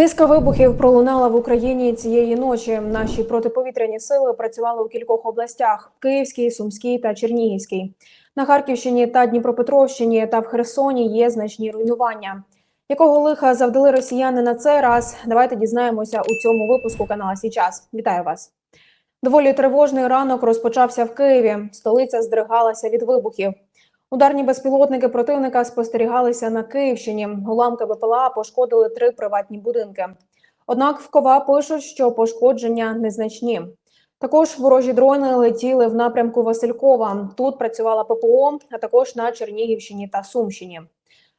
Низка вибухів пролунала в Україні цієї ночі. Наші протиповітряні сили працювали у кількох областях: Київській, Сумській та Чернігівській. На Харківщині та Дніпропетровщині та в Херсоні є значні руйнування. Якого лиха завдали росіяни на цей раз? Давайте дізнаємося у цьому випуску канала Січас. Вітаю вас. Доволі тривожний ранок розпочався в Києві. Столиця здригалася від вибухів. Ударні безпілотники противника спостерігалися на Київщині. Уламки БПЛА пошкодили три приватні будинки. Однак в КОВА пишуть, що пошкодження незначні. Також ворожі дрони летіли в напрямку Василькова. Тут працювала ППО, а також на Чернігівщині та Сумщині.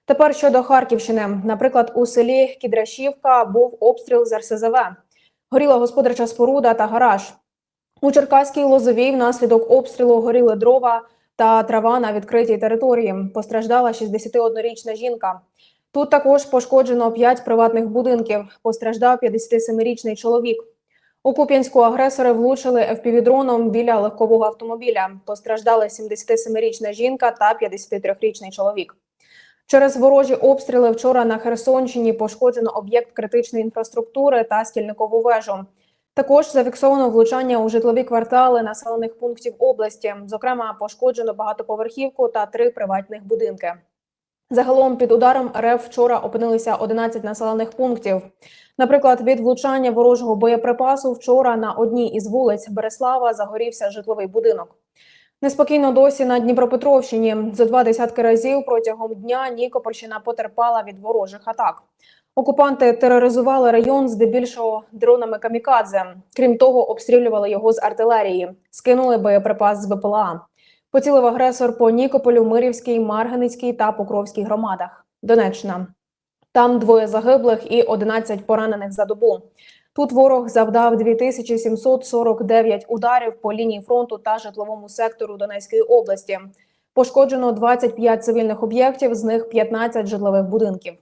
Тепер щодо Харківщини, наприклад, у селі Кідрашівка був обстріл з РСЗВ. Горіла господарча споруда та гараж. У Черкаській Лозовій внаслідок обстрілу горіли дрова та трава на відкритій території. Постраждала 61-річна жінка. Тут також пошкоджено 5 приватних будинків. Постраждав 57-річний чоловік. У Куп'янську агресори влучили FPV-дроном біля легкового автомобіля. Постраждали 77-річна жінка та 53-річний чоловік. Через ворожі обстріли вчора на Херсонщині пошкоджено об'єкт критичної інфраструктури та стільникову вежу. Також зафіксовано влучання у житлові квартали населених пунктів області. Зокрема, пошкоджено багатоповерхівку та три приватних будинки. Загалом під ударом РФ вчора опинилися 11 населених пунктів. Наприклад, від влучання ворожого боєприпасу вчора на одній із вулиць Береслава загорівся житловий будинок. Неспокійно досі на Дніпропетровщині. За два десятки разів протягом дня Нікопольщина потерпала від ворожих атак. Окупанти тероризували район здебільшого дронами камікадзе. Крім того, обстрілювали його з артилерії, скинули боєприпас з БПЛА. Поцілив агресор по Нікополю, Мирівській, Марганицькій та Покровській громадах. Донеччина. Там двоє загиблих і 11 поранених за добу. Тут ворог завдав 2749 ударів по лінії фронту та житловому сектору Донецької області. Пошкоджено 25 цивільних об'єктів, з них 15 житлових будинків.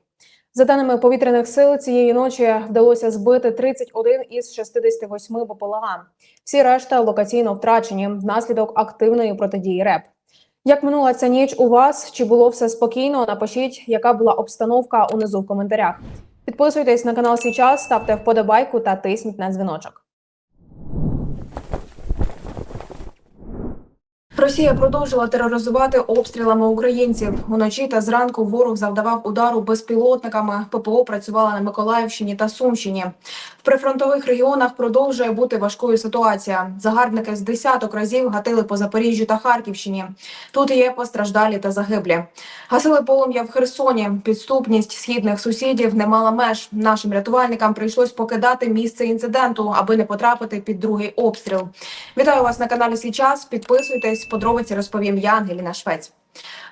За даними повітряних сил, цієї ночі вдалося збити 31 із 68 БПЛА. Всі решта локаційно втрачені внаслідок активної протидії РЕП. Як минула ця ніч у вас? Чи було все спокійно? Напишіть, яка була обстановка унизу в коментарях. Підписуйтесь на канал Січас, ставте вподобайку та тисніть на дзвіночок. Росія продовжила тероризувати обстрілами українців. Уночі та зранку ворог завдавав удару безпілотниками. ППО працювала на Миколаївщині та Сумщині. В прифронтових регіонах продовжує бути важкою ситуація. Загарбники з десяток разів гатили по Запоріжжю та Харківщині. Тут є постраждалі та загиблі. Гасили полум'я в Херсоні. Підступність східних сусідів не мала меж. Нашим рятувальникам прийшлось покидати місце інциденту, аби не потрапити під другий обстріл. Вітаю вас на каналі Січас. Підписуйтесь. Подробиці розповім я, Ангеліна Швець.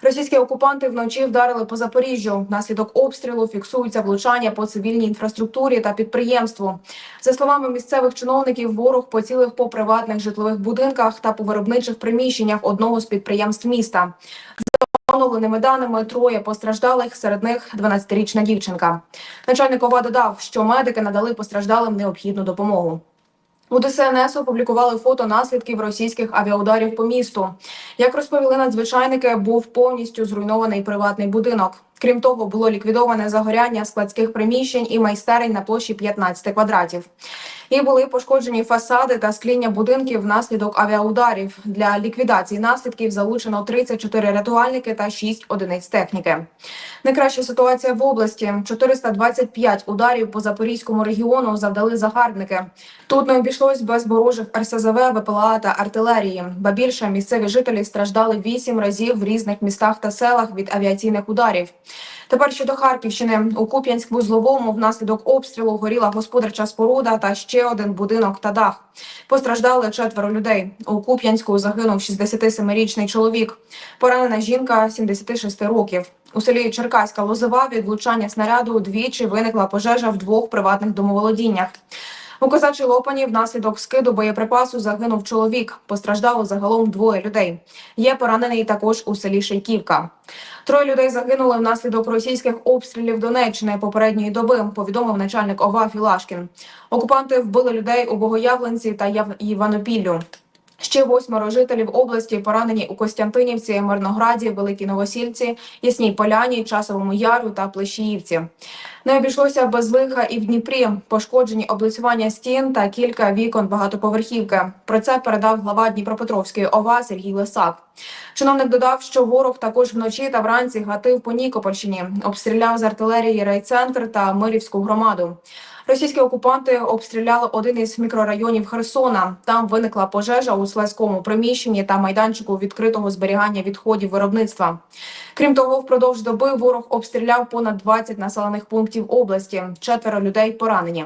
Російські окупанти вночі вдарили по Запоріжжю. Внаслідок обстрілу фіксуються влучання по цивільній інфраструктурі та підприємству. За словами місцевих чиновників, ворог поцілив по приватних житлових будинках та по виробничих приміщеннях одного з підприємств міста. За оновленими даними троє постраждалих, серед них 12-річна дівчинка. Начальник ОВА додав, що медики надали постраждалим необхідну допомогу. У ДСНС опублікували фото наслідків російських авіаударів по місту. Як розповіли надзвичайники, був повністю зруйнований приватний будинок. Крім того, було ліквідоване загоряння складських приміщень і майстерень на площі 15 квадратів. І були пошкоджені фасади та скління будинків внаслідок авіаударів. Для ліквідації наслідків залучено 34 рятувальники та 6 одиниць техніки. Найкраща ситуація в області: 425 ударів по запорізькому регіону завдали загарбники. Тут не обійшлось без ворожих РСЗВ, ВПЛА та артилерії. Ба більше місцеві жителі страждали 8 разів в різних містах та селах від авіаційних ударів. Тепер щодо Харківщини у Куп'янськ-Вузловому внаслідок обстрілу горіла господарча споруда та ще один будинок та дах. Постраждали четверо людей. У Куп'янську загинув 67-річний чоловік. Поранена жінка 76 років. У селі Черкаська Лозова від влучання снаряду двічі виникла пожежа в двох приватних домоволодіннях. У козачій лопані внаслідок скиду боєприпасу загинув чоловік. Постраждало загалом двоє людей. Є поранений також у селі Шейківка. Троє людей загинули внаслідок російських обстрілів Донеччини попередньої доби. Повідомив начальник ОВА Філашкін. Окупанти вбили людей у Богоявленці та. Іванопіллю. Ще восьмеро жителів області поранені у Костянтинівці, Мирнограді, Великій Новосільці, Ясній Поляні, Часовому Яру та Плещіївці. Не обійшлося без лиха і в Дніпрі. Пошкоджені облицювання стін та кілька вікон багатоповерхівки. Про це передав глава Дніпропетровської ОВА Сергій Лисак. Чиновник додав, що ворог також вночі та вранці гатив по Нікопольщині, обстріляв з артилерії райцентр та Мирівську громаду. Російські окупанти обстріляли один із мікрорайонів Херсона. Там виникла пожежа у складському приміщенні та майданчику відкритого зберігання відходів виробництва. Крім того, впродовж доби ворог обстріляв понад 20 населених пунктів області. Четверо людей поранені.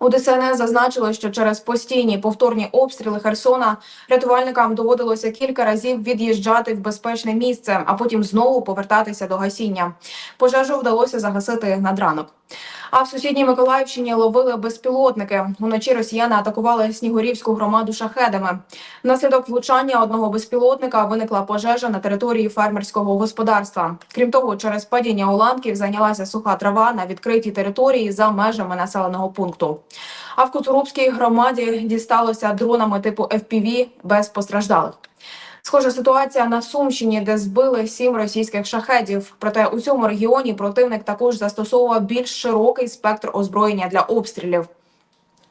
У ДСНС зазначили, що через постійні повторні обстріли Херсона рятувальникам доводилося кілька разів від'їжджати в безпечне місце, а потім знову повертатися до гасіння. Пожежу вдалося загасити над ранок. А в сусідній Миколаївщині ловили безпілотники. Уночі росіяни атакували Снігурівську громаду шахедами. Внаслідок влучання одного безпілотника виникла пожежа на території фермерського господарства. Крім того, через падіння уламків зайнялася суха трава на відкритій території за межами населеного пункту. А в Куцурубській громаді дісталося дронами типу FPV без постраждалих. Схожа ситуація на Сумщині, де збили сім російських шахедів. Проте у цьому регіоні противник також застосовував більш широкий спектр озброєння для обстрілів.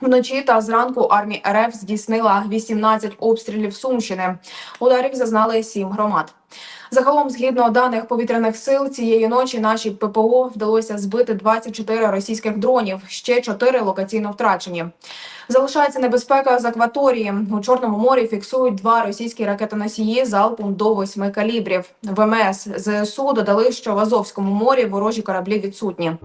Вночі та зранку армія РФ здійснила 18 обстрілів Сумщини. Ударів зазнали сім громад. Загалом, згідно даних повітряних сил, цієї ночі наші ППО вдалося збити 24 російських дронів, ще 4 локаційно втрачені. Залишається небезпека з акваторії. У Чорному морі фіксують два російські ракетоносії залпом до восьми калібрів. ВМС ЗСУ додали, що в Азовському морі ворожі кораблі відсутні.